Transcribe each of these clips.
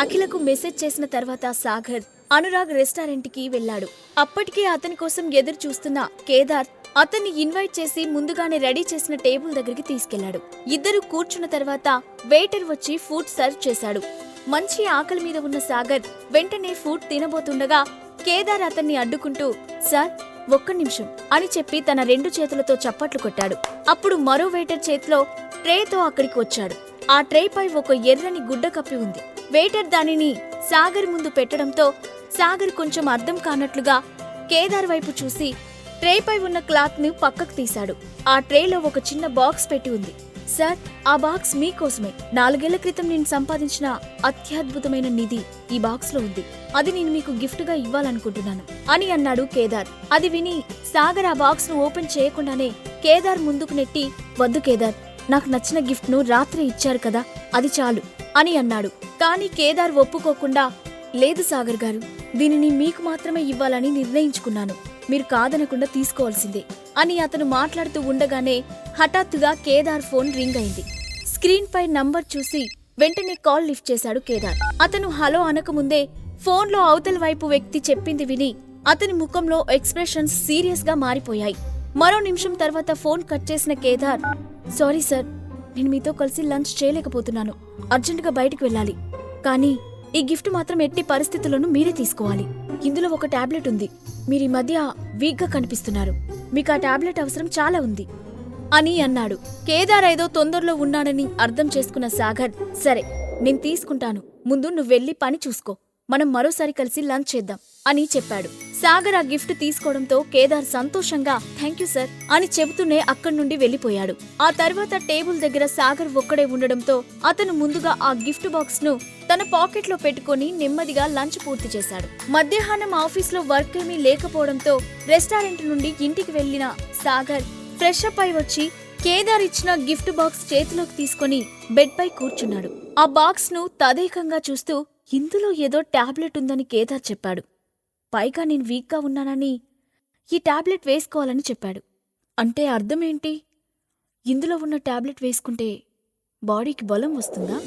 అఖిలకు message చేసిన తర్వాత సాగర్ అనురాగ్ రెస్టారెంట్కి వెళ్ళాడు. అప్పటికే అతని కోసం ఎదురు చూస్తున్న కేదార్ అతన్ని ఇన్వైట్ చేసి ముందుగానే రెడీ చేసిన టేబుల్ దగ్గరికి తీసుకెళ్ళాడు ఇద్దరు కూర్చున్న తర్వాత వెయిటర్ వచ్చి ఫుడ్ సర్వ్ చేశాడు. మంచి ఆకలి మీద ఉన్న సాగర్ వెంటనే ఫుడ్ తినబోతుండగా కేదార్ అతన్ని అడ్డుకుంటూ సార్ ఒక్క నిమిషం అని చెప్పి తన రెండు చేతులతో చప్పట్లు కొట్టాడు. అప్పుడు మరో వెయిటర్ చేతిలో ట్రేతో అక్కడికి వచ్చాడు. ఆ ట్రేపై ఒక ఎర్రని గుడ్డ కప్పి ఉంది. వెయిటర్ దానిని సాగర్ ముందు పెట్టడంతో సాగర్ కొంచెం అర్థం కానట్లుగా కేదార్ వైపు చూసి ట్రేపై ఉన్న క్లాత్ని పక్కకు తీశాడు. ఆ ట్రేలో ఒక చిన్న బాక్స్ పెట్టి ఉంది. సార్ ఆ బాక్స్ మీకోసమే. నాలుగేళ్ళ క్రితం నేను సంపాదించిన అత్యద్భుతమైన నిధి ఈ బాక్స్లో ఉంది. అది నేను మీకు గిఫ్ట్గా ఇవ్వాలనుకుంటున్నాను అని అన్నాడు కేదార్. అది విని సాగర్ ఆ బాక్స్ను ఓపెన్ చేయకుండానే కేదార్ ముందుకు నెట్టి వద్దు కేదార్ నాకు నచ్చిన గిఫ్ట్ను రాత్రి ఇచ్చారు కదా అది చాలు. అని అన్నాడు. కానీ కేదార్ ఒప్పుకోకుండా లేదు సాగర్ గారు దీనిని మీకు మాత్రమే ఇవ్వాలని నిర్ణయించుకున్నాను. మీరు కాదనకుండా తీసుకోవాల్సిందే అని అతను మాట్లాడుతూ ఉండగానే హఠాత్తుగా కేదార్ ఫోన్ రింగ్ అయింది. స్క్రీన్ పై నంబర్ చూసి వెంటనే కాల్ లిఫ్ట్ చేశాడు కేదార్. అతను హలో అనకముందే ఫోన్లో అవతల వైపు వ్యక్తి చెప్పింది విని అతని ముఖంలో ఎక్స్ప్రెషన్స్ సీరియస్గా మారిపోయాయి. మరో నిమిషం తర్వాత ఫోన్ కట్ చేసిన కేదార్ సారీ సార్ నేను మీతో కలిసి లంచ్ చేయలేకపోతున్నాను. అర్జెంటుగా బయటికి వెళ్ళాలి. కానీ ఈ గిఫ్ట్ మాత్రం ఎట్టి పరిస్థితుల్లోనూ మీరే తీసుకోవాలి. ఇందులో ఒక టాబ్లెట్ ఉంది. మీరు ఈ మధ్య వీక్గా కనిపిస్తున్నారు. మీకు ఆ టాబ్లెట్ అవసరం చాలా ఉంది. అని అన్నాడు. కేదార్ ఏదో తొందరలో ఉన్నాడని అర్థం చేసుకున్న సాగర్ సరే నేను తీసుకుంటాను. ముందు నువ్వు వెళ్ళి పని చూసుకో. మనం మరోసారి కలిసి లంచ్ చేద్దాం. అని చెప్పాడు. సాగర్ ఆ గిఫ్ట్ తీసుకోవడంతో కేదార్ సంతోషంగా థ్యాంక్ యూ సార్ అని చెబుతూనే అక్కడి నుండి వెళ్ళిపోయాడు ఆ తర్వాత టేబుల్ దగ్గర సాగర్ ఒక్కడే ఉండడంతో అతను ముందుగా ఆ గిఫ్ట్ బాక్స్ను తన పాకెట్లో పెట్టుకుని నెమ్మదిగా లంచ్ పూర్తి చేశాడు. మధ్యాహ్నం ఆఫీస్లో వర్క్ ఏమీ లేకపోవడంతో రెస్టారెంట్ నుండి ఇంటికి వెళ్ళిన సాగర్ ఫ్రెష్ అప్ అయి వచ్చి కేదార్ ఇచ్చిన గిఫ్ట్ బాక్స్ చేతిలోకి తీసుకొని బెడ్ పై కూర్చున్నాడు. ఆ బాక్స్ను తదేకంగా చూస్తూ ఇందులో ఏదో టాబ్లెట్ ఉందని కేదార్ చెప్పాడు. పైగా నేను వీక్గా ఉన్నానని ఈ టాబ్లెట్ వేసుకోవాలని చెప్పాడు. అంటే అర్థమేంటి? ఇందులో ఉన్న టాబ్లెట్ వేసుకుంటే బాడీకి బలం వస్తుందా?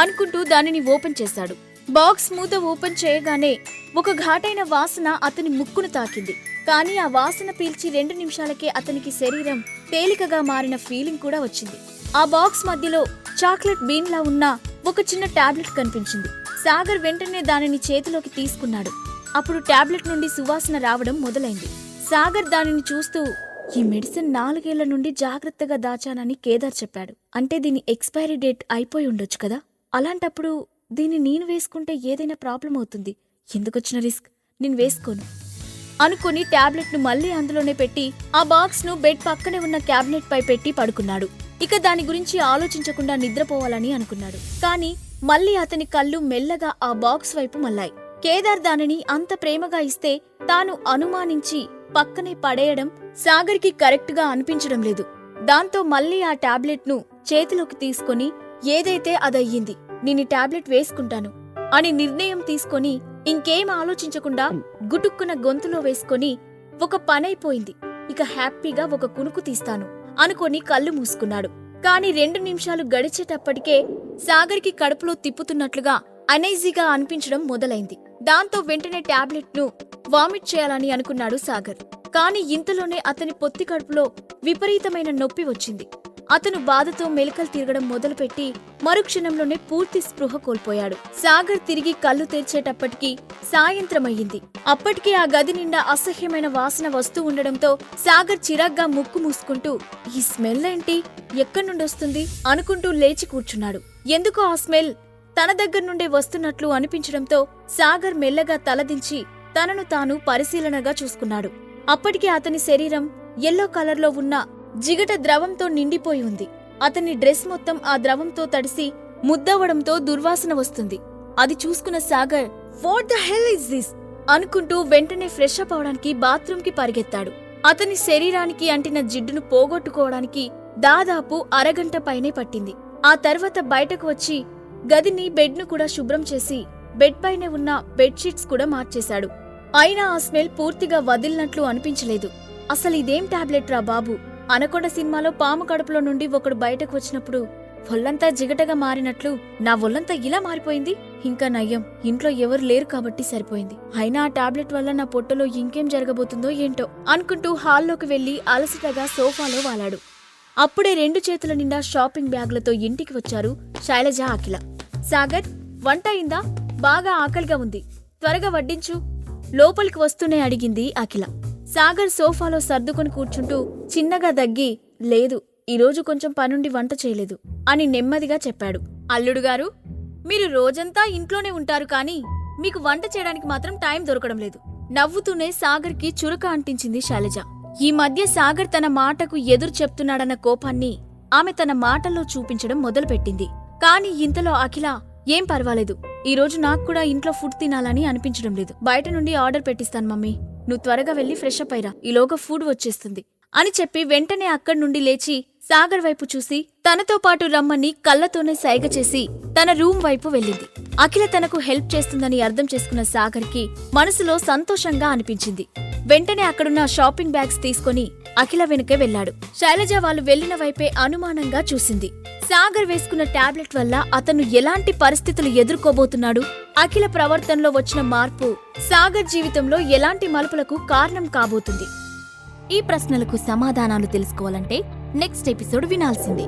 అనుకుంటూ దానిని ఓపెన్ చేశాడు. బాక్స్ మూత ఓపెన్ చేయగానే ఒక ఘాటైన వాసన అతని ముక్కును తాకింది. కానీ ఆ వాసన పీల్చి రెండు నిమిషాలకే అతనికి శరీరం తేలికగా మారిన ఫీలింగ్ కూడా వచ్చింది. ఆ బాక్స్ మధ్యలో చాక్లెట్ బీన్లా ఉన్న ఒక చిన్న టాబ్లెట్ కనిపించింది. సాగర్ వెంటనే దానిని చేతిలోకి తీసుకున్నాడు. అప్పుడు టాబ్లెట్ నుండి సువాసన రావడం మొదలైంది. సాగర్ దానిని చూస్తూ ఈ మెడిసిన్ నాలుగేళ్ళ నుండి జాగ్రత్తగా దాచానని కేదార్ చెప్పాడు. అంటే దీని ఎక్స్పైరీ డేట్ అయిపోయి ఉండొచ్చు కదా? అలాంటప్పుడు దీన్ని నేను వేసుకుంటే ఏదైనా ప్రాబ్లం అవుతుంది. ఎందుకొచ్చిన రిస్క్? నేను వేసుకోను. అనుకుని టాబ్లెట్ను మళ్ళీ అందులోనే పెట్టి ఆ బాక్స్ను బెడ్ పక్కనే ఉన్న క్యాబినెట్ పై పెట్టి పడుకున్నాడు. ఇక దాని గురించి ఆలోచించకుండా నిద్రపోవాలని అనుకున్నాడు. కానీ మళ్ళీ అతని కళ్ళు మెల్లగా ఆ బాక్స్ వైపు మళ్ళాయి. కేదార్ దానిని అంత ప్రేమగా ఇస్తే తాను అనుమానించి పక్కనే పడేయడం సాగర్కి కరెక్ట్గా అనిపించడం లేదు. దాంతో మళ్ళీ ఆ టాబ్లెట్ను చేతిలోకి తీసుకొని ఏదైతే అదయ్యింది నేను ఈ టాబ్లెట్ వేసుకుంటాను అని నిర్ణయం తీసుకొని ఇంకేం ఆలోచించకుండా గుటుక్కున గొంతులో వేసుకొని ఒక పనైపోయింది. ఇక హ్యాపీగా ఒక కునుకు తీస్తాను అనుకొని కళ్ళు మూసుకున్నాడు. కాని రెండు నిమిషాలు గడిచేటప్పటికే సాగర్కి కడుపులో తిప్పుతున్నట్లుగా అనైజీగా అనిపించడం మొదలైంది. దాంతో వెంటనే టాబ్లెట్ను వామిట్ చేయాలని అనుకున్నాడు సాగర్. కాని ఇంతలోనే అతని పొత్తి కడుపులో విపరీతమైన నొప్పి వచ్చింది. అతను బాధతో మెలికలు తిరగడం మొదలుపెట్టి మరుక్షణంలోనే పూర్తి స్పృహ కోల్పోయాడు. సాగర్ తిరిగి కళ్ళు తెరిచేటప్పటికీ సాయంత్రమయ్యింది. అప్పటికే ఆ గది నిండా అసహ్యమైన వాసన వస్తూ ఉండడంతో సాగర్ చిరాగ్గా ముక్కు మూసుకుంటూ ఈ స్మెల్ ఏంటి? ఎక్కడి నుండి వస్తుంది అనుకుంటూ లేచి కూర్చున్నాడు. ఎందుకో ఆ స్మెల్? తన దగ్గర నుండే వస్తున్నట్లు అనిపించడంతో సాగర్ మెల్లగా తలదించి తనను తాను పరిశీలనగా చూసుకున్నాడు. అప్పటికే అతని శరీరం ఎల్లో కలర్లో ఉన్న జిగట ద్రవంతో నిండిపోయి ఉంది. అతని డ్రెస్ మొత్తం ఆ ద్రవంతో తడిసి ముద్దవడంతో దుర్వాసన వస్తుంది. అది చూసుకున్న Sagar what the hell is this? అనుకుంటూ వెంటనే ఫ్రెష్ అప్ అవడానికి బాత్రూంకి పరిగెత్తాడు. అతని శరీరానికి అంటిన జిడ్డును పోగొట్టుకోవడానికి దాదాపు అరగంట పైనే పట్టింది. ఆ తర్వాత బయటకు వచ్చి గదిని బెడ్ను కూడా శుభ్రం చేసి బెడ్ పైనే ఉన్న బెడ్షీట్స్ కూడా మార్చేశాడు. అయినా ఆ స్మెల్ పూర్తిగా వదిలినట్లు అనిపించలేదు. అసలు ఇదేం టాబ్లెట్ రా బాబు? అనకొండ సినిమాలో పాము కడుపులో నుండి ఒకడు బయటకు వచ్చినప్పుడు ఒళ్ళంతా జిగటగా మారినట్లు నా ఒళ్ళంతా ఇలా మారిపోయింది. ఇంకా నయ్యం ఇంట్లో ఎవరు లేరు కాబట్టి సరిపోయింది. అయినా ఆ టాబ్లెట్ వల్ల నా పొట్టలో ఇంకేం జరగబోతుందో ఏంటో అనుకుంటూ హాల్లోకి వెళ్ళి అలసటగా సోఫాలో వాలాడు. అప్పుడే రెండు చేతుల నిండా షాపింగ్ బ్యాగులతో ఇంటికి వచ్చారు శైలజ అఖిల. సాగర్ వంట అయిందా? బాగా ఆకలిగా ఉంది. త్వరగా వడ్డించు. లోపలికి వస్తూనే అడిగింది అఖిల. సాగర్ సోఫాలో సర్దుకొని కూర్చుంటూ చిన్నగా దగ్గి లేదు ఈరోజు కొంచెం పనుండి వంట చేయలేదు అని నెమ్మదిగా చెప్పాడు. అల్లుడు గారు మీరు రోజంతా ఇంట్లోనే ఉంటారు కానీ మీకు వంట చేయడానికి మాత్రం టైం దొరకడం లేదు. నవ్వుతూనే సాగర్కి చురక అంటించింది శైలజ. ఈ మధ్య సాగర్ తన మాటకు ఎదురు చెప్తున్నాడన్న కోపాన్ని ఆమె తన మాటల్లో చూపించడం మొదలుపెట్టింది. కాని ఇంతలో అఖిల ఏం పర్వాలేదు. ఈరోజు నాకు కూడా ఇంట్లో ఫుడ్ తినాలని అనిపించడం లేదు. బయట నుండి ఆర్డర్ పెట్టిస్తాను మమ్మీ. నువ్వు త్వరగా వెళ్ళి ఫ్రెష్ అప్ అయిరా. ఈలోగా ఫుడ్ వచ్చేస్తుంది. అని చెప్పి వెంటనే అక్కడి నుండి లేచి సాగర్ వైపు చూసి తనతో పాటు రమ్మని కళ్ళతోనే సైగ చేసి తన రూమ్ వైపు వెళ్ళింది. అఖిల తనకు హెల్ప్ చేస్తుందని అర్థం చేసుకున్న సాగర్కి మనసులో సంతోషంగా అనిపించింది. వెంటనే అక్కడున్న షాపింగ్ బ్యాగ్స్ తీసుకొని అఖిల వెనుకే వెళ్ళాడు శైలజ వాళ్ళు వెళ్ళిన వైపే అనుమానంగా చూసింది. సాగర్ వేసుకున్న టాబ్లెట్ వల్ల అతను ఎలాంటి పరిస్థితులు ఎదుర్కోబోతున్నాడు? అఖిల ప్రవర్తనలో వచ్చిన మార్పు సాగర్ జీవితంలో ఎలాంటి మలుపులకు కారణం కాబోతుంది? ఈ ప్రశ్నలకు సమాధానాలు తెలుసుకోవాలంటే నెక్స్ట్ ఎపిసోడ్ వినాల్సిందే.